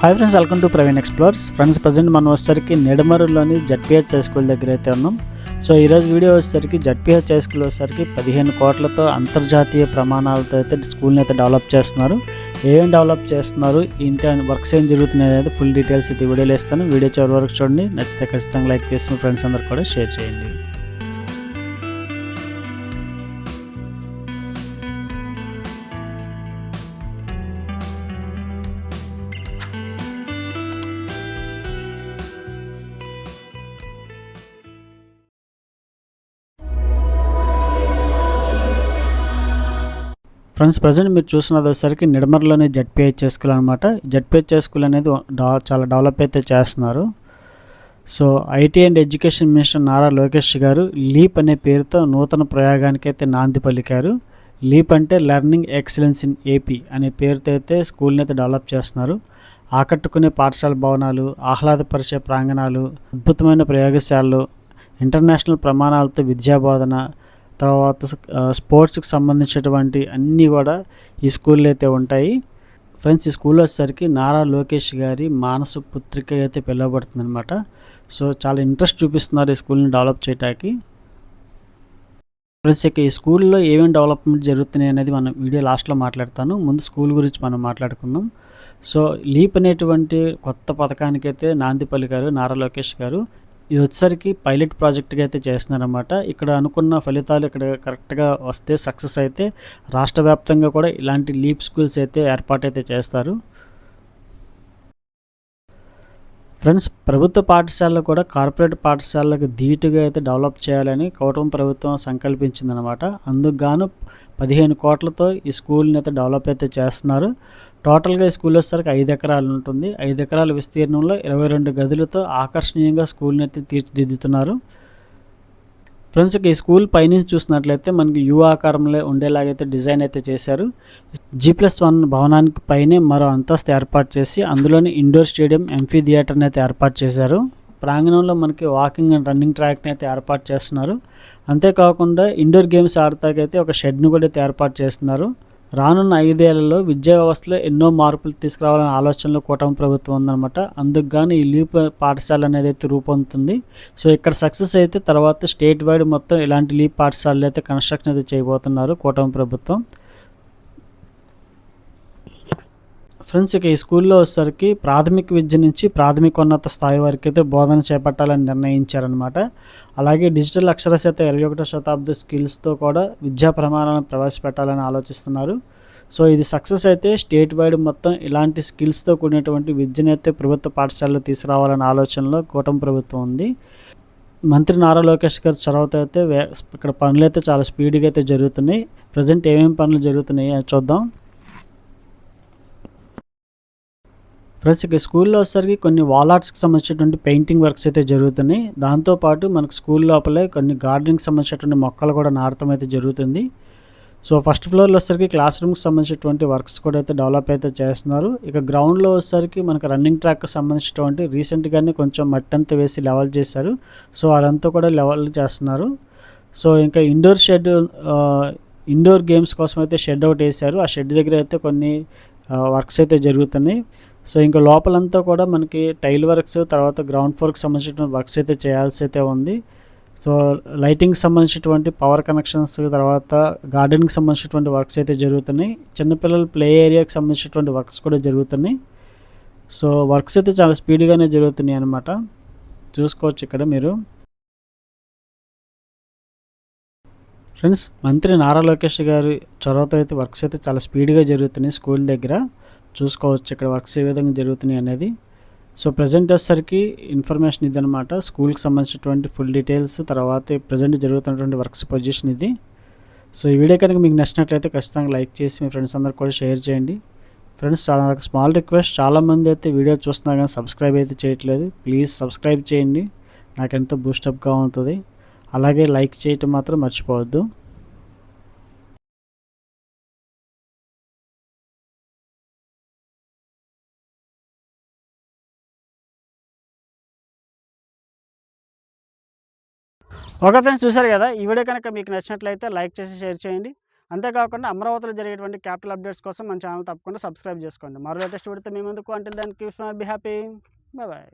Hi friends welcome to Praveen explores friends present మనం వచ్చేసరికి నెడమరులోని ZPH high school దగ్గర అయితే ఉన్నాం. సో ఈరోజు వీడియో వచ్చేసరికి జడ్పిహెచ్ హై స్కూల్ వచ్చేసరికి పదిహేను కోట్లతో అంతర్జాతీయ ప్రమాణాలతో అయితే స్కూల్ని అయితే డెవలప్ చేస్తున్నారు. ఏం డెవలప్ చేస్తున్నారు? ఇంటి వర్క్స్ ఏం జరుగుతున్నాయి అనేది ఫుల్ డీటెయిల్స్ అయితే వీడియోలో ఇస్తాను. వీడియో చివరి వరకు చూడండి. నచ్చితే ఖచ్చితంగా లైక్ చేసి మీ ఫ్రెండ్స్ అందరు కూడా షేర్ చేయండి. ఫ్రెండ్స్ ప్రజెంట్ మీరు చూస్తున్నది వచ్చేసరికి నిడమర్లోని జడ్పిహెచ్ స్కూల్ అనమాట జడ్పిహెచ్ స్కూల్ అనేది చాలా డెవలప్ అయితే చేస్తున్నారు. So IT and education minister Nara Lokesh గారు లీప్ అనే పేరుతో నూతన ప్రయోగానికి అయితే నాంది పలికారు. లీప్ అంటే లెర్నింగ్ ఎక్సలెన్స్ ఇన్ ఏపీ అనే పేరుతో అయితే స్కూల్ని అయితే డెవలప్ చేస్తున్నారు. ఆకట్టుకునే పాఠశాల భవనాలు ఆహ్లాదపరిచే ప్రాంగణాలు అద్భుతమైన ప్రయోగశాలలు ఇంటర్నేషనల్ ప్రమాణాలతో విద్యాబోధన తర్వాత స్పోర్ట్స్కి సంబంధించినటువంటి అన్నీ కూడా ఈ స్కూల్లో అయితే ఉంటాయి. ఫ్రెండ్స్ ఈ స్కూల్ వచ్చేసరికి నారా లోకేష్ గారి మానస పుత్రిక అయితే పిలువబడుతుంది అనమాట సో చాలా ఇంట్రెస్ట్ చూపిస్తున్నారు ఈ స్కూల్ని డెవలప్ చేయడానికి ఫ్రెండ్స్ ఇక ఈ స్కూల్లో ఏమేమి డెవలప్మెంట్ జరుగుతున్నాయి అనేది మనం వీడియో లాస్ట్లో మాట్లాడతాను. ముందు స్కూల్ గురించి మనం మాట్లాడుకుందాం. సో లీప్ అనేటువంటి కొత్త పథకానికైతే నాంది పలికారు నారా లోకేష్ గారు ఇది వచ్చేసరికి పైలట్ ప్రాజెక్ట్గా అయితే చేస్తున్నారన్నమాట. ఇక్కడ అనుకున్న ఫలితాలు ఇక్కడ కరెక్ట్గా వస్తే సక్సెస్ అయితే రాష్ట్ర వ్యాప్తంగా కూడా ఇలాంటి లీప్ స్కూల్స్ అయితే ఏర్పాటు అయితే చేస్తారు. ఫ్రెండ్స్ ప్రభుత్వ పాఠశాలలు కూడా కార్పొరేట్ పాఠశాలలకు ధీటుగా అయితే డెవలప్ చేయాలని కౌటమి ప్రభుత్వం సంకల్పించిందనమాట అందుకు గాను పదిహేను కోట్లతో ఈ స్కూల్ని అయితే డెవలప్ అయితే చేస్తున్నారు. టోటల్గా ఈ స్కూల్ వచ్చేసరికి ఐదు ఎకరాలు ఉంటుంది. ఐదు ఎకరాల విస్తీర్ణంలో ఇరవై రెండు గదులతో ఆకర్షణీయంగా స్కూల్ని అయితే తీర్చిదిద్దుతున్నారు. ఫ్రెండ్స్ ఇక ఈ స్కూల్ పైనుంచి చూసినట్లయితే మనకి యు ఆకారంలో ఉండేలాగైతే డిజైన్ అయితే చేశారు. జీ ప్లస్ వన్ భవనానికి పైనే మరో అంతస్తు ఏర్పాటు చేసి అందులోని ఇండోర్ స్టేడియం ఎంఫీ థియేటర్ని అయితే ఏర్పాటు చేశారు. ప్రాంగణంలో మనకి వాకింగ్ అండ్ రన్నింగ్ ట్రాక్ని అయితే ఏర్పాటు చేస్తున్నారు. అంతేకాకుండా ఇండోర్ గేమ్స్ ఆడతాకైతే ఒక షెడ్ను కూడా అయితే ఏర్పాటు చేస్తున్నారు. రానున్న ఐదేళ్ళలో విద్యా వ్యవస్థలో ఎన్నో మార్పులు తీసుకురావాలనే ఆలోచనలో కూటమి ప్రభుత్వం ఉందన్నమాట. అందుకు గాను ఈ లీప్ పాఠశాల అనేది అయితే రూపొందుతుంది. సో ఇక్కడ సక్సెస్ అయితే తర్వాత స్టేట్ వైడ్ మొత్తం ఇలాంటి లీప్ పాఠశాలలు అయితే కన్స్ట్రక్షన్ అయితే చేయబోతున్నారు కూటమి ప్రభుత్వం. ఫ్రెండ్స్ ఇక ఈ స్కూల్లో వచ్చేసరికి ప్రాథమిక విద్య నుంచి ప్రాథమికోన్నత స్థాయి వరకు అయితే బోధన చేపట్టాలని నిర్ణయించారనమాట అలాగే డిజిటల్ అక్షరస్యత ఇరవై ఒకటో శతాబ్ద స్కిల్స్తో కూడా విద్యా ప్రమాణాలను ప్రవేశపెట్టాలని ఆలోచిస్తున్నారు. సో ఇది సక్సెస్ అయితే స్టేట్ వైడ్ మొత్తం ఇలాంటి స్కిల్స్తో కూడినటువంటి విద్యను అయితే ప్రభుత్వ పాఠశాలలో తీసుకురావాలనే ఆలోచనలో కూటమి ప్రభుత్వం ఉంది. మంత్రి నారా లోకేష్ గారు చొరవతో అయితే వే- ఇక్కడ పనులు అయితే చాలా స్పీడ్గా అయితే జరుగుతున్నాయి. ప్రజెంట్ ఏమేమి పనులు జరుగుతున్నాయి చూద్దాం. ఫ్రెండ్స్ ఇక స్కూల్లో వచ్చేసరికి కొన్ని వాల్ ఆర్ట్స్కి సంబంధించినటువంటి పెయింటింగ్ వర్క్స్ అయితే జరుగుతున్నాయి. దాంతోపాటు మనకు స్కూల్ లోపలే కొన్ని గార్డెనింగ్కి సంబంధించినటువంటి మొక్కలు కూడా నాటడం అయితే జరుగుతుంది. సో ఫస్ట్ ఫ్లోర్లో వచ్చేసరికి క్లాస్ రూమ్కి సంబంధించినటువంటి వర్క్స్ కూడా అయితే డెవలప్ అయితే చేస్తున్నారు. ఇక గ్రౌండ్లో వచ్చేసరికి మనకు రన్నింగ్ ట్రాక్కి సంబంధించినటువంటి రీసెంట్గానే కొంచెం మట్టి అంతా వేసి లెవెల్ చేశారు. సో అదంతా కూడా లెవెల్ చేస్తున్నారు. సో ఇంకా ఇండోర్ షెడ్ ఇండోర్ గేమ్స్ కోసం అయితే షెడ్ అవుట్ వేశారు. ఆ షెడ్ దగ్గర అయితే కొన్ని వర్క్స్ అయితే జరుగుతున్నాయి. సో ఇంకా లోపలంతా కూడా మనకి టైల్ వర్క్స్ తర్వాత గ్రౌండ్ ఫ్లోర్కి సంబంధించిన వర్క్స్ అయితే చేయాల్సి అయితే ఉంది. సో లైటింగ్కి సంబంధించినటువంటి పవర్ కనెక్షన్స్ తర్వాత గార్డెన్కి సంబంధించినటువంటి వర్క్స్ అయితే జరుగుతున్నాయి. చిన్నపిల్లల ప్లే ఏరియాకి సంబంధించినటువంటి వర్క్స్ కూడా జరుగుతున్నాయి. సో వర్క్స్ అయితే చాలా స్పీడ్గానే జరుగుతున్నాయి అనమాట చూసుకోవచ్చు ఇక్కడ మీరు. ఫ్రెండ్స్ మంత్రి నారా లోకేష్ గారి చొరవతో అయితే వర్క్స్ అయితే చాలా స్పీడ్గా జరుగుతున్నాయి స్కూల్ దగ్గర. చూసుకోవచ్చు ఇక్కడ వర్క్స్ ఏ విధంగా జరుగుతున్నాయి అనేది. సో ప్రజెంట్ వచ్చేసరికి ఇన్ఫర్మేషన్ ఇది అనమాట స్కూల్కి సంబంధించినటువంటి ఫుల్ డీటెయిల్స్ తర్వాత ప్రజెంట్ జరుగుతున్నటువంటి వర్క్స్ పొజిషన్ ఇది. సో ఈ వీడియో కనుక మీకు నచ్చినట్లయితే ఖచ్చితంగా లైక్ చేసి మీ ఫ్రెండ్స్ అందరు కూడా షేర్ చేయండి. ఫ్రెండ్స్ చాలా నాకు స్మాల్ రిక్వెస్ట్ చాలామంది అయితే వీడియో చూస్తున్నారు కానీ సబ్స్క్రైబ్ అయితే చేయట్లేదు. ప్లీజ్ సబ్స్క్రైబ్ చేయండి. నాకు ఎంతో బూస్టప్గా ఉంటుంది. అలాగే లైక్ చేయటం మాత్రం మర్చిపోవద్దు. ఓకే ఫ్రెండ్స్ చూసారు కదా? ఈ వీడియో కనుక మీకు నచ్చినట్లయితే లైక్ చేసి షేర్ చేయండి. అంతేకాకుండా అమరావతిలో జరిగేటువంటి క్యాపిటల్ అప్డేట్స్ కోసం మన ఛానల్ తప్పకుండా సబ్స్క్రైబ్ చేసుకోండి. మరో లేటెస్ట్ పెడితే మీ ముందుకు. అంటే దానికి బీ హ్యాపీ బాయ్